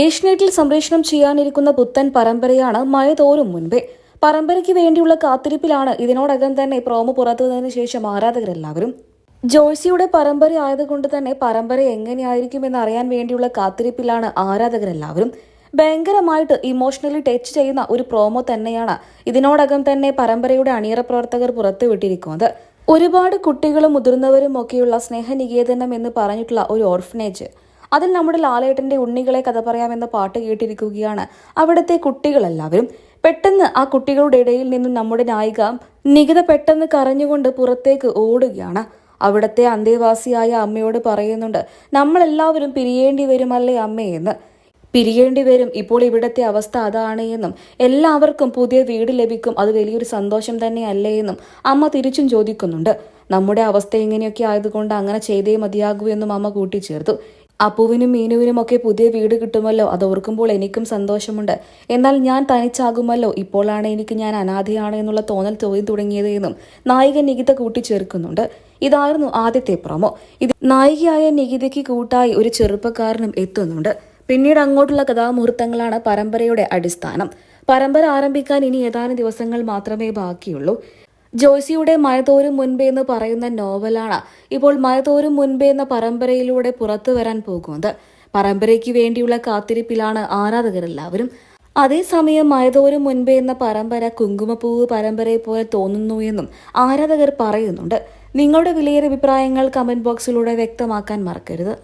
ഏഷ്യനെറ്റിൽ സംപ്രേഷണം ചെയ്യാനിരിക്കുന്ന പുത്തൻ പരമ്പരയാണ് മഴ മുൻപേ. പരമ്പരയ്ക്ക് വേണ്ടിയുള്ള കാത്തിരിപ്പിലാണ് ഇതിനോടകം തന്നെ പ്രോമോ പുറത്തുവന്നതിന് ശേഷം ആരാധകരെല്ലാവരും. ജോഴ്സിയുടെ പരമ്പര ആയതുകൊണ്ട് തന്നെ പരമ്പര എങ്ങനെയായിരിക്കും എന്ന് അറിയാൻ വേണ്ടിയുള്ള കാത്തിരിപ്പിലാണ് ആരാധകരെല്ലാവരും. ഭയങ്കരമായിട്ട് ഇമോഷണലി ടച്ച് ചെയ്യുന്ന ഒരു പ്രോമോ തന്നെയാണ് ഇതിനോടകം തന്നെ പരമ്പരയുടെ അണിയറ പ്രവർത്തകർ പുറത്തുവിട്ടിരിക്കുന്നത്. ഒരുപാട് കുട്ടികളും മുതിർന്നവരും ഒക്കെയുള്ള സ്നേഹനികേതനം എന്ന് പറഞ്ഞിട്ടുള്ള ഒരു ഓർഫനേജ്. അതിൽ നമ്മുടെ ലാലേട്ടന്റെ ഉണ്ണികളെ കഥ പറയാമെന്ന പാട്ട് കേട്ടിരിക്കുകയാണ്. അവിടുത്തെ കുട്ടികളെല്ലാവരും. പെട്ടെന്ന് ആ കുട്ടികളുടെ ഇടയിൽ നിന്നും നമ്മുടെ നായിക നികിത പെട്ടെന്ന് കരഞ്ഞുകൊണ്ട് പുറത്തേക്ക് ഓടുകയാണ്. അവിടുത്തെ അന്തേവാസിയായ അമ്മയോട് പറയുന്നുണ്ട് നമ്മളെല്ലാവരും പിരിയേണ്ടി വരുമല്ലേ അമ്മയെന്ന് പിരിയേണ്ടി വരും. ഇപ്പോൾ ഇവിടത്തെ അവസ്ഥ അതാണ് എന്നും. എല്ലാവർക്കും പുതിയ വീട് ലഭിക്കും. അത് വലിയൊരു സന്തോഷം തന്നെയല്ലേ എന്നും അമ്മ തിരിച്ചും ചോദിക്കുന്നുണ്ട്. നമ്മുടെ അവസ്ഥ ഇങ്ങനെയൊക്കെ ആയതുകൊണ്ട് അങ്ങനെ ചെയ്തേ മതിയാകൂ എന്നും അമ്മ കൂട്ടിച്ചേർത്തു. അപ്പുവിനും മീനുവിനും ഒക്കെ പുതിയ വീട് കിട്ടുമല്ലോ? അത് ഓർക്കുമ്പോൾ എനിക്കും സന്തോഷമുണ്ട്. എന്നാൽ ഞാൻ തനിച്ചാകുമല്ലോ? ഇപ്പോഴാണ് എനിക്ക് ഞാൻ അനാഥയാണ് എന്നുള്ള തോന്നൽ തോന്നി തുടങ്ങിയത് എന്നും നായിക നികിത കൂട്ടിച്ചേർക്കുന്നുണ്ട്. ഇതായിരുന്നു ആദ്യത്തെ പ്രൊമോ. ഇത് നായികയായ നികിതയ്ക്ക് കൂട്ടായി ഒരു ചെറുപ്പക്കാരനും എത്തുന്നുണ്ട്. പിന്നീട് അങ്ങോട്ടുള്ള കഥാമുഹൂർത്തങ്ങളാണ് പരമ്പരയുടെ അടിസ്ഥാനം. പരമ്പര ആരംഭിക്കാൻ ഇനി ഏതാനും ദിവസങ്ങൾ മാത്രമേ ബാക്കിയുള്ളൂ. ജോയ്സിയുടെ മഴതോരും മുൻപേ എന്ന് പറയുന്ന നോവലാണ് ഇപ്പോൾ മഴതോരും മുൻപേ എന്ന പരമ്പരയിലൂടെ പുറത്തു വരാൻ പോകുന്നത്. പരമ്പരയ്ക്ക് വേണ്ടിയുള്ള കാത്തിരിപ്പിലാണ് ആരാധകരെല്ലാവരും അതേസമയം മഴതോരും മുൻപേ എന്ന പരമ്പര കുങ്കുമപ്പൂവ് പരമ്പരയെ പോലെ തോന്നുന്നു എന്നും ആരാധകർ പറയുന്നുണ്ട്. നിങ്ങളുടെ വിലയേറിയ അഭിപ്രായങ്ങൾ കമന്റ് ബോക്സിലൂടെ വ്യക്തമാക്കാൻ മറക്കരുത്.